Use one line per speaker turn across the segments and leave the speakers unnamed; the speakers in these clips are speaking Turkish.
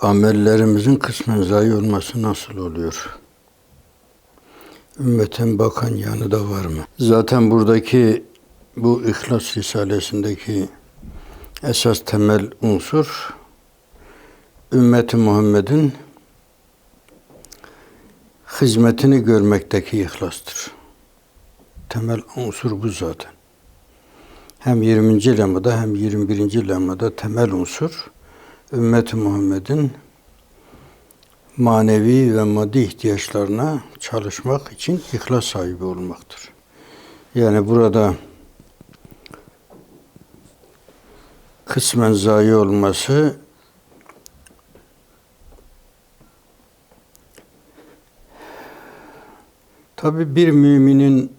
amellerimizin kısmen zayi olması nasıl oluyor? Ümmetin bakan yanı da var mı? Zaten buradaki bu İhlas Risalesindeki esas temel unsur ümmeti Muhammed'in hizmetini görmekteki ihlastır. Temel unsur bu zaten. Hem 20. lemada hem 21. lemada temel unsur ümmeti Muhammed'in manevi ve maddi ihtiyaçlarına çalışmak için ihlas sahibi olmaktır. Yani burada kısmen zayi olması tabi bir müminin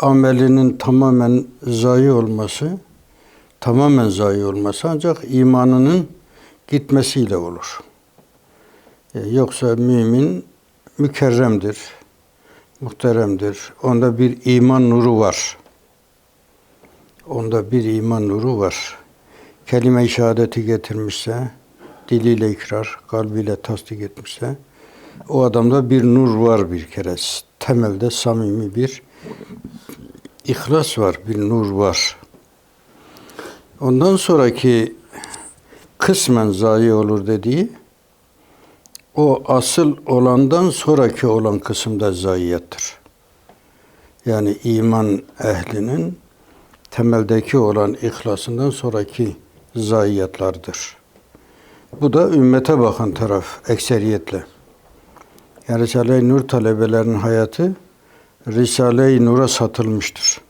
amelinin tamamen zayi olması tamamen zayi olması ancak imanının gitmesiyle olur. E, Yoksa mümin mükerremdir, muhteremdir. Onda bir iman nuru var. Onda bir iman nuru var. Kelime-i şehadeti getirmişse, diliyle ikrar, kalbiyle tasdik etmişse, o adamda bir nur var bir kere. Temelde samimi bir ihlas var, bir nur var. Ondan sonraki kısmen zayi olur dediği, o asıl olandan sonraki olan kısımda zayiyattır. Yani iman ehlinin temeldeki olan ihlasından sonraki zayiatlardır. Bu da ümmete bakan taraf ekseriyetle. Yani Risale-i Nur talebelerinin hayatı Risale-i Nur'a satılmıştır.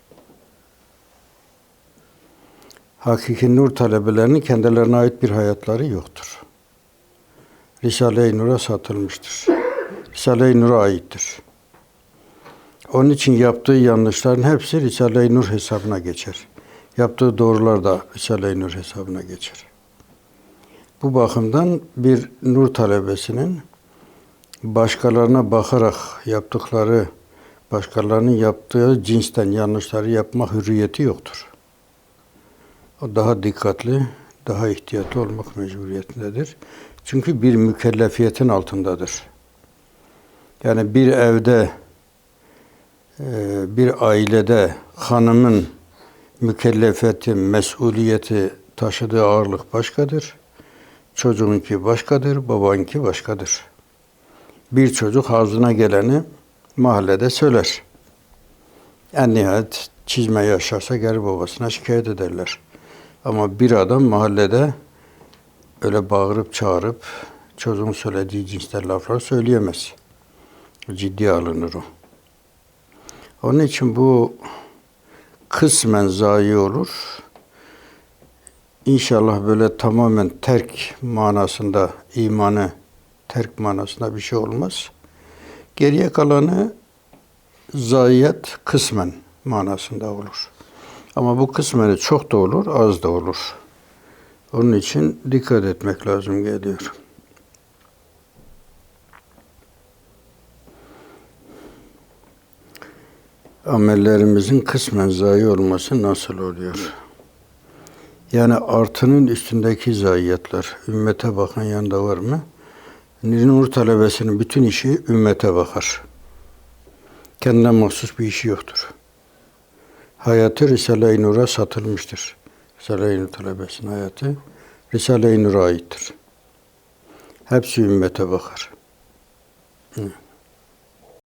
Hakiki Nur talebelerinin kendilerine ait bir hayatları yoktur. Risale-i Nur'a satılmıştır. Risale-i Nur'a aittir. Onun için yaptığı yanlışların hepsi Risale-i Nur hesabına geçer. Yaptığı doğrular da Risale-i Nur hesabına geçer. Bu bakımdan bir nur talebesinin başkalarına bakarak yaptıkları, başkalarının yaptığı cinsten yanlışları yapma hürriyeti yoktur. Daha dikkatli, daha ihtiyatlı olmak mecburiyetindedir. Çünkü bir mükellefiyetin altındadır. Yani bir evde, e, bir ailede hanımın mükellefiyeti, mesuliyeti taşıdığı ağırlık başkadır. Çocuğunki başkadır, babanki başkadır. Bir çocuk ağzına geleni mahallede söyler. En nihayet çizme yaşarsa geri babasına şikayet ederler. Ama bir adam mahallede öyle bağırıp çağırıp çocuğun söylediği cinsten laflar söyleyemez. Ciddi alınır o. Onun için bu kısmen zayi olur. İnşallah böyle tamamen terk manasında, imanı terk manasında bir şey olmaz. Geriye kalanı zayiyet kısmen manasında olur. Ama bu kısmeni çok da olur, az da olur. Onun için dikkat etmek lazım geliyor. Amellerimizin kısmen zayi olması nasıl oluyor? Yani artının üstündeki zayiatlar, ümmete bakan yanında var mı? Nur talebesinin bütün işi ümmete bakar. Kendine mahsus bir işi yoktur. Hayatı Risale-i Nur'a satılmıştır. Risale-i Nur talebesinin hayatı Risale-i Nur'a aittir. Hepsi ümmete bakar. Hı.